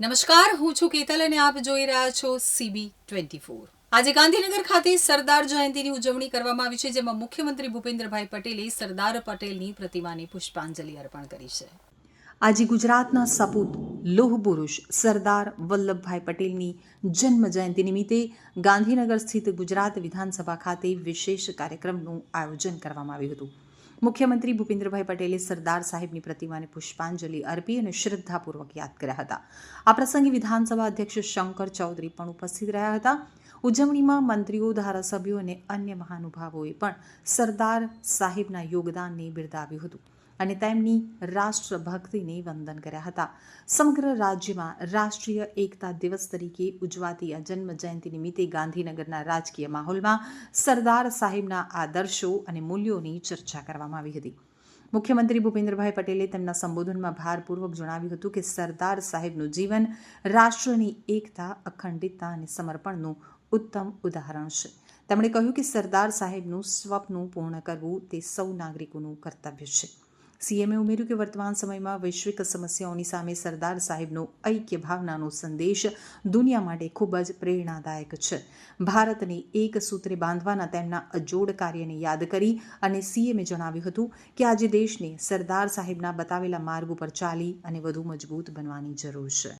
નમસ્કાર, હું છું કેતલ અને આપ જોઈ રહ્યા છો સીબી ટ્વેન્ટી ફોર આજે ગાંધીનગર ખાતે સરદાર જયંતિની ઉજવણી કરવામાં આવી છે, જેમાં મુખ્યમંત્રી ભૂપેન્દ્રભાઈ પટેલે સરદાર પટેલની પ્રતિમાને પુષ્પાંજલિ અર્પણ કરી છે. આજે ગુજરાતના સપૂત લોહ પુરુષ સરદાર વલ્લભભાઈ પટેલની જન્મ જયંતિ નિમિત્તે ગાંધીનગર સ્થિત ગુજરાત વિધાનસભા ખાતે વિશેષ કાર્યક્રમનું આયોજન કરવામાં આવ્યું હતું. મુખ્યમંત્રી ભૂપેન્દ્રભાઈ પટેલે સરદાર સાહેબની પ્રતિમાને પુષ્પાંજલિ અર્પી અને શ્રદ્ધાપૂર્વક યાદ કર્યા હતા. આ પ્રસંગે વિધાનસભા અધ્યક્ષ શંકર ચૌધરી પણ ઉપસ્થિત રહ્યા હતા. ઉજવણીમાં મંત્રીઓ, ધારાસભ્યો અને અન્ય મહાનુભાવોએ પણ સરદાર સાહેબના યોગદાનને બિરદાવ્યું હતું. અને તેમની રાષ્ટ્રભક્તિને વંદન કર્યા હતા. સમગ્ર રાજ્યમાં રાષ્ટ્રીય એકતા દિવસ તરીકે ઉજવાતી આ જન્મ જયંતિ નિમિત્તે ગાંધીનગરના રાજકીય માહોલમાં સરદાર સાહેબના આદર્શો અને મૂલ્યોની ચર્ચા કરવામાં આવી હતી. મુખ્યમંત્રી ભૂપેન્દ્રભાઈ પટેલે તેમના સંબોધનમાં ભારપૂર્વક જણાવ્યું હતું કે સરદાર સાહેબનું જીવન રાષ્ટ્રની એકતા, અખંડિતતા અને સમર્પણનું ઉત્તમ ઉદાહરણ છે. તેમણે કહ્યું કે સરદાર સાહેબનું સ્વપ્ન પૂર્ણ કરવું તે સૌ નાગરિકોનું કર્તવ્ય છે. સીએમએ ઉમેર્યું કે વર્તમાન સમયમાં વૈશ્વિક સમસ્યાઓની સામે સરદાર સાહેબનો ઐક્ય ભાવનાનો સંદેશ દુનિયા માટે ખૂબ જ પ્રેરણાદાયક છે. ભારતને એક સૂત્રે બાંધવાના તેમના અજોડ કાર્યને યાદ કરી અને સીએમએ જણાવ્યું હતું કે આજે દેશને સરદાર સાહેબના બતાવેલા માર્ગ ઉપર ચાલી અને વધુ મજબૂત બનવાની જરૂર છે.